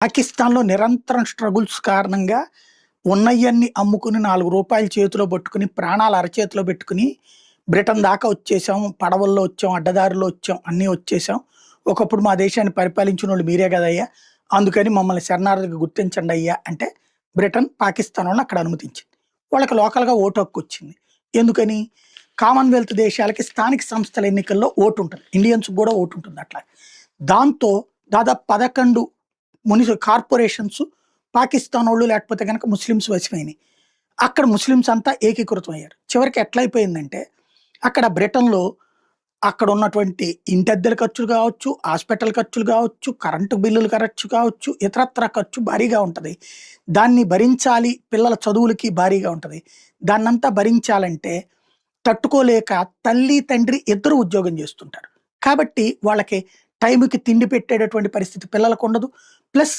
పాకిస్తాన్‌లో నిరంతరం స్ట్రగుల్స్ కారణంగా ఉన్నయన్ని అమ్ముకుని నాలుగు రూపాయలు చేతిలో పట్టుకుని, ప్రాణాలు అరచేతిలో పెట్టుకుని, బ్రిటన్ దాకా వచ్చేసాం. పడవల్లో వచ్చాం, అడ్డదారుల్లో వచ్చాం, అన్నీ వచ్చేసాం. ఒకప్పుడు మా దేశాన్ని పరిపాలించినోళ్ళు మీరే గదయ్యా! అందుకని మమ్మల్ని శరణార్థిగా గుర్తించండయ్యా! అంటే బ్రిటన్ పాకిస్తాన్ వాళ్ళని అక్కడ అనుమతించింది. వాళ్ళకి లోకల్‌గా ఓటు హక్కొచ్చింది. ఎందుకని? కామన్‌వెల్త్ దేశాలకి స్థానిక సంస్థల ఎన్నికల్లో ఓటు ఉంటుంది ఇండియన్స్ కూడా ఓటు ఉంటుంది అట్లా. దాంతో దాదాపు 11 మునిసి కార్పొరేషన్స్ పాకిస్తాన్ వాళ్ళు లేకపోతే కనుక ముస్లిమ్స్ వచ్చిపోయినాయి అక్కడ ముస్లిమ్స్ అంతా ఏకీకృతం అయ్యారు. చివరికి ఎట్లయిపోయిందంటే అక్కడ బ్రిటన్‌లో అక్కడ ఉన్నటువంటి ఇంటద్దెల ఖర్చులు కావచ్చు, హాస్పిటల్ ఖర్చులు కావచ్చు, కరెంటు బిల్లులు ఖర్చు కావచ్చు, ఇతరత్ర ఖర్చు భారీగా ఉంటుంది దాన్ని భరించాలి. పిల్లల చదువులకి భారీగా ఉంటుంది దాన్నంతా భరించాలంటే తట్టుకోలేక తల్లి, తండ్రి ఇద్దరు ఉద్యోగం చేస్తుంటారు. కాబట్టి వాళ్ళకి టైంకి తిండి పెట్టేటటువంటి పరిస్థితి పిల్లలకు ఉండదు. ప్లస్